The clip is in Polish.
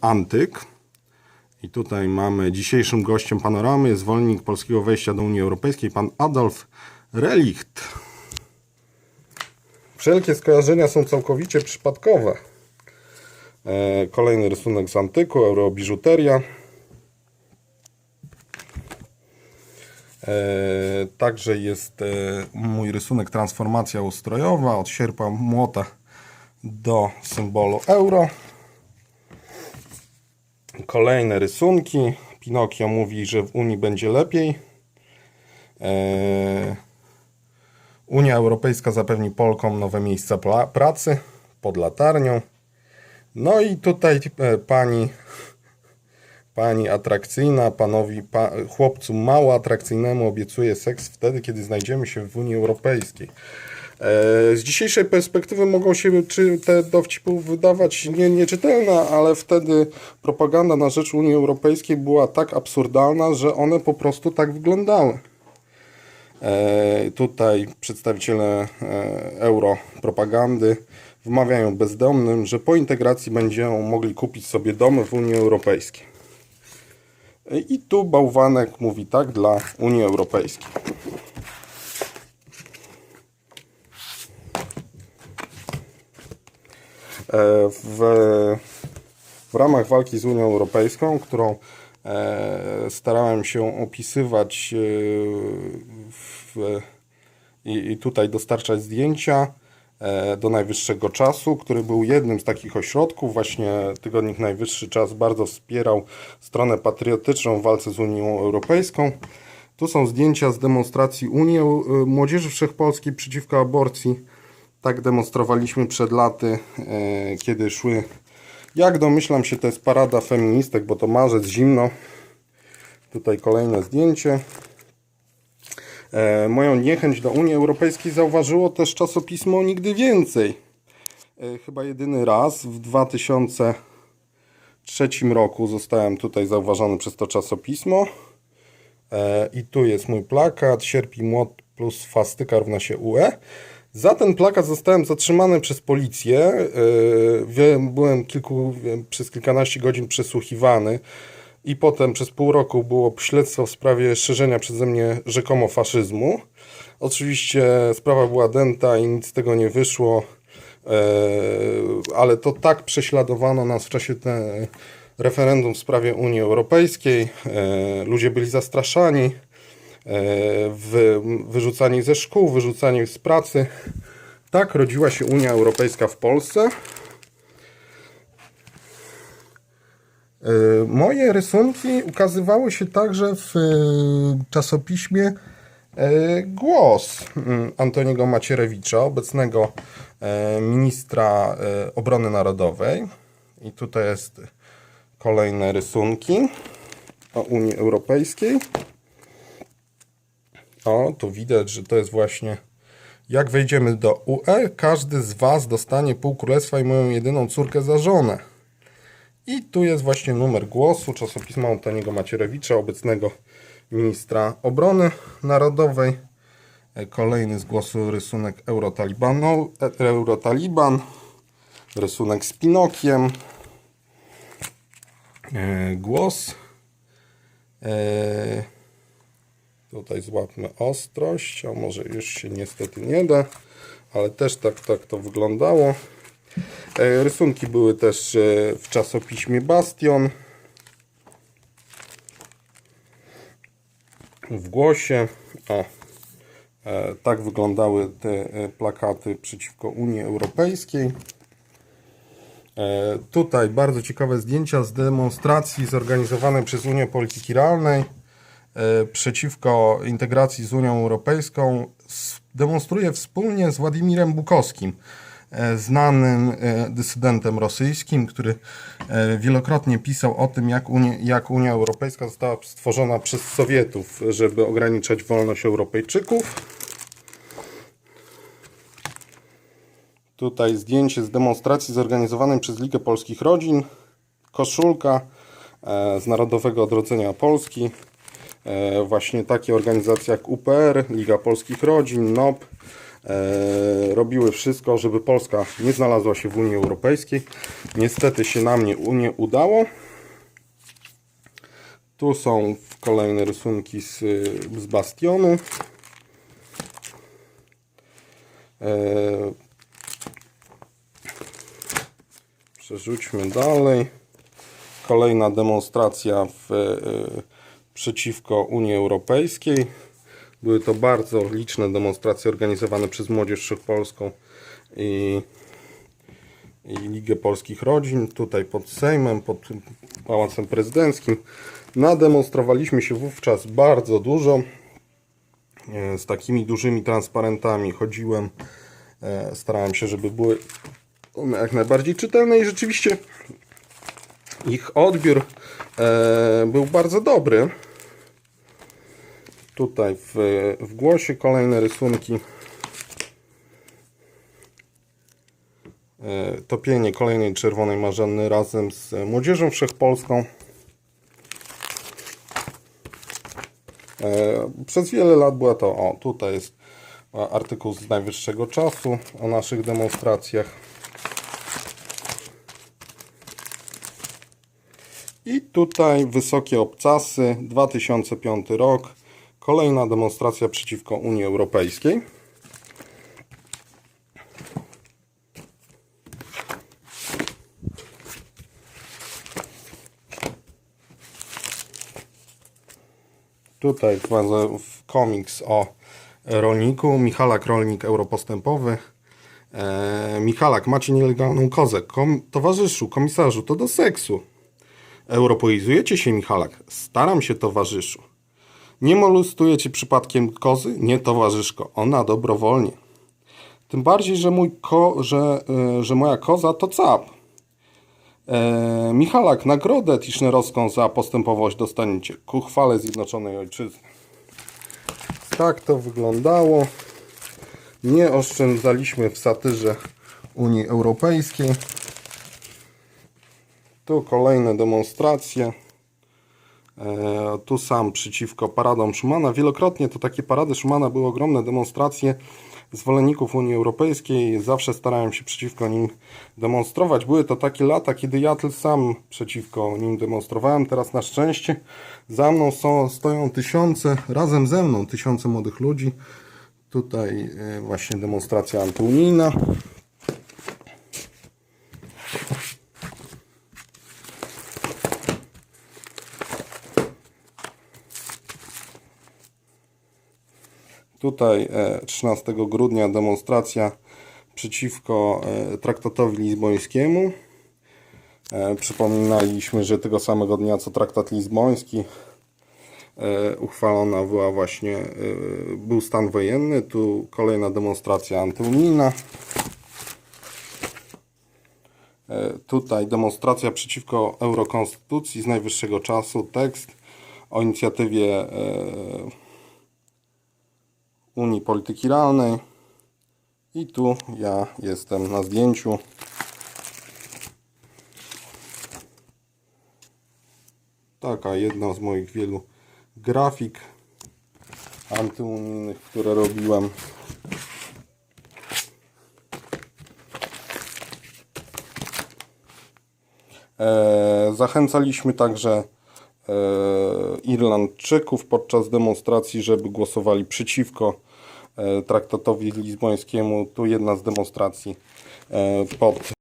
Antyk. I tutaj mamy dzisiejszym gościem panoramy, zwolennik polskiego wejścia do Unii Europejskiej, pan Adolf Relicht. Wszelkie skojarzenia są całkowicie przypadkowe. E, kolejny rysunek z antyku, eurobiżuteria. E, także jest e, mój rysunek transformacja ustrojowa od sierpa młota do symbolu euro. Kolejne rysunki. Pinokio mówi, że w Unii będzie lepiej. Eee, Unia Europejska zapewni Polkom nowe miejsca pracy pod latarnią. No i tutaj e, pani, pani atrakcyjna, panowi, pa, chłopcu mało atrakcyjnemu obiecuje seks wtedy, kiedy znajdziemy się w Unii Europejskiej. E, Z dzisiejszej perspektywy mogą się te dowcipy wydawać nie, nieczytelne, ale wtedy propaganda na rzecz Unii Europejskiej była tak absurdalna, że one po prostu tak wyglądały. E, tutaj przedstawiciele e, europropagandy wmawiają bezdomnym, że po integracji będą mogli kupić sobie domy w Unii Europejskiej. E, I tu bałwanek mówi tak dla Unii Europejskiej. W, w ramach walki z Unią Europejską, którą e, starałem się opisywać e, w, i, i tutaj dostarczać zdjęcia e, do najwyższego czasu, który był jednym z takich ośrodków. Właśnie Tygodnik Najwyższy Czas bardzo wspierał stronę patriotyczną w walce z Unią Europejską. Tu są zdjęcia z demonstracji Unii e, Młodzieży Wszechpolskiej przeciwko aborcji. Tak demonstrowaliśmy przed laty, e, kiedy szły. Jak domyślam się, to jest parada feministek, bo to marzec, zimno. Tutaj kolejne zdjęcie. E, moją niechęć do Unii Europejskiej zauważyło też czasopismo Nigdy Więcej. E, chyba jedyny raz w 2003 roku zostałem tutaj zauważony przez to czasopismo. I tu jest mój plakat, sierp i młot plus fastyka równa się UE. Za ten plakat zostałem zatrzymany przez policję. E, Byłem kilku, przez kilkanaście godzin przesłuchiwany i potem przez pół roku było śledztwo w sprawie szerzenia przeze mnie rzekomo faszyzmu. Oczywiście sprawa była dęta i nic z tego nie wyszło, e, ale to tak prześladowano nas w czasie referendum w sprawie Unii Europejskiej. E, Ludzie byli zastraszani, e, wy, wyrzucani ze szkół, wyrzucani z pracy. Tak rodziła się Unia Europejska w Polsce. E, Moje rysunki ukazywały się także w e, czasopiśmie Głos mm, Antoniego Macierewicza, obecnego ministra obrony narodowej. I tutaj jest kolejne rysunki o Unii Europejskiej. O, tu widać, że to jest właśnie jak wejdziemy do UE, każdy z Was dostanie pół królestwa i moją jedyną córkę za żonę. I tu jest właśnie numer głosu czasopisma Antoniego Macierewicza, obecnego ministra obrony narodowej. E, Kolejny z głosu rysunek Eurotalibanu, e, Eurotaliban, rysunek z Pinokiem, e, głos. Tutaj złapmy ostrość, a może już się niestety nie da, ale też tak, tak to wyglądało. E, Rysunki były też e, w czasopiśmie Bastion. W głosie. O, e, tak wyglądały te plakaty przeciwko Unii Europejskiej. Tutaj bardzo ciekawe zdjęcia z demonstracji zorganizowanej przez Unię Polityki Realnej przeciwko integracji z Unią Europejską. Demonstruje wspólnie z Władimirem Bukowskim, e, znanym e, dysydentem rosyjskim, który e, wielokrotnie pisał o tym, jak Unia, jak Unia Europejska została stworzona przez Sowietów, żeby ograniczać wolność Europejczyków. Tutaj zdjęcie z demonstracji zorganizowanej przez Ligę Polskich Rodzin. Koszulka e, z Narodowego Odrodzenia Polski. E, właśnie takie organizacje jak UPR, Liga Polskich Rodzin, NOP. e, robiły wszystko, żeby Polska nie znalazła się w Unii Europejskiej. Niestety się nam nie, nie udało. Tu są kolejne rysunki z, z bastionu. E, Przerzućmy dalej. Kolejna demonstracja w, przeciwko Unii Europejskiej. Były to bardzo liczne demonstracje organizowane przez Młodzież Wszechpolską i, i Ligę Polskich Rodzin. Tutaj pod Sejmem, pod Pałacem Prezydenckim. Nademonstrowaliśmy się wówczas bardzo dużo. E, Z takimi dużymi transparentami chodziłem. E, Starałem się, żeby były one jak najbardziej czytelne i rzeczywiście ich odbiór e, był bardzo dobry. Tutaj w, w głosie kolejne rysunki. E, topienie kolejnej czerwonej marzanny razem z Młodzieżą Wszechpolską. E, Przez wiele lat była to, o tutaj jest artykuł z najwyższego czasu o naszych demonstracjach. I tutaj wysokie obcasy, 2005 rok, kolejna demonstracja przeciwko Unii Europejskiej. Tutaj w, w komiks o rolniku, Michalak Rolnik Europostępowy. E, Michalak, macie nielegalną kozę. Kom, towarzyszu, komisarzu, to do seksu. Europoizujecie się, Michalak. Staram się, towarzyszu. Nie molestujecie przypadkiem kozy? Nie, towarzyszko. Ona dobrowolnie. Tym bardziej, że, mój ko, że, y, że moja koza to cap. E, Michalak, nagrodę tischnerowską za postępowość dostaniecie ku chwale Zjednoczonej Ojczyzny. Tak to wyglądało. Nie oszczędzaliśmy w satyrze Unii Europejskiej. Tu kolejne demonstracje. E, tu sam przeciwko paradom Schumana. Wielokrotnie to takie parady Schumana były ogromne demonstracje zwolenników Unii Europejskiej. Zawsze starałem się przeciwko nim demonstrować. Były to takie lata, kiedy ja tylko sam przeciwko nim demonstrowałem. Teraz na szczęście za mną są, stoją tysiące, razem ze mną tysiące młodych ludzi. Tutaj e, właśnie demonstracja antyunijna. Tutaj e, 13 grudnia demonstracja przeciwko e, traktatowi lizbońskiemu. E, Przypominaliśmy, że tego samego dnia co traktat lizboński e, uchwalona była właśnie, e, był stan wojenny. Tu kolejna demonstracja antyunijna. E, Tutaj demonstracja przeciwko eurokonstytucji z najwyższego czasu. Tekst o inicjatywie e, Unii Polityki Realnej. I tu ja jestem na zdjęciu. Taka jedna z moich wielu grafik antyunijnych, które robiłem. E, Zachęcaliśmy także e, Irlandczyków podczas demonstracji, żeby głosowali przeciwko e, traktatowi lizbońskiemu. Tu jedna z demonstracji e, pod